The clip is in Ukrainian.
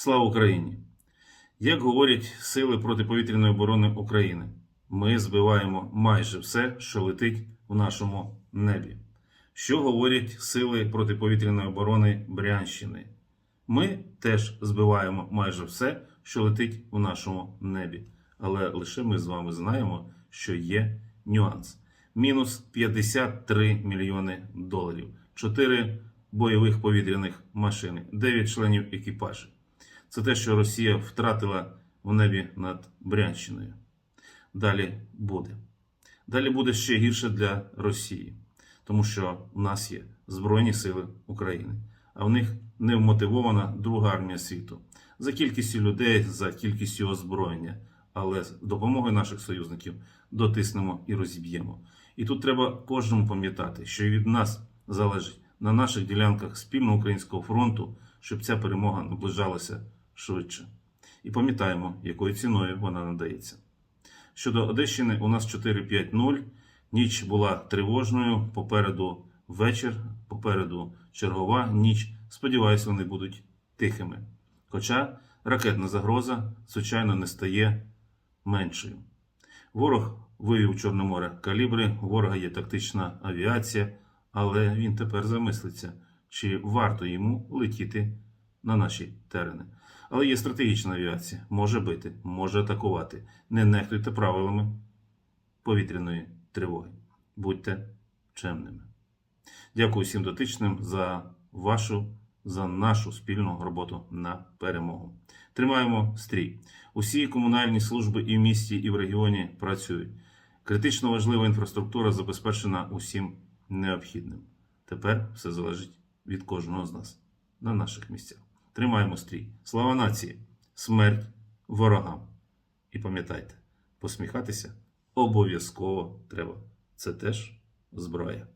Слава Україні! Як говорять сили протиповітряної оборони України, ми збиваємо майже все, що летить в нашому небі. Що говорять сили протиповітряної оборони Брянщини? Ми теж збиваємо майже все, що летить в нашому небі. Але лише ми з вами знаємо, що є нюанс. Мінус 53 мільйони доларів, 4 бойових повітряних машини, 9 членів екіпажу. Це те, що Росія втратила в небі над Брянщиною. Далі буде. Далі буде ще гірше для Росії, тому що у нас є Збройні Сили України, а в них не вмотивована друга армія світу за кількістю людей, за кількістю озброєння. Але з допомогою наших союзників дотиснемо і розіб'ємо. І тут треба кожному пам'ятати, що і від нас залежить на наших ділянках спільного українського фронту, щоб ця перемога наближалася швидше. І пам'ятаємо, якою ціною вона надається. Щодо Одещини, у нас 4-5-0. Ніч була тривожною. Попереду вечір, попереду чергова ніч. Сподіваюся, вони будуть тихими. Хоча ракетна загроза, звичайно, не стає меншою. Ворог вивів Чорне море калібри, у ворога є тактична авіація, але він тепер замислиться, чи варто йому летіти на наші терени. Але є стратегічна авіація, може бити, може атакувати. Не нехтуйте правилами повітряної тривоги. Будьте чемними. Дякую всім дотичним за вашу, за нашу спільну роботу на перемогу. Тримаємо стрій. Усі комунальні служби і в місті, і в регіоні працюють. Критично важлива інфраструктура забезпечена усім необхідним. Тепер все залежить від кожного з нас на наших місцях. Тримаємо стрій. Слава нації! Смерть ворогам! І пам'ятайте, посміхатися обов'язково треба. Це теж зброя.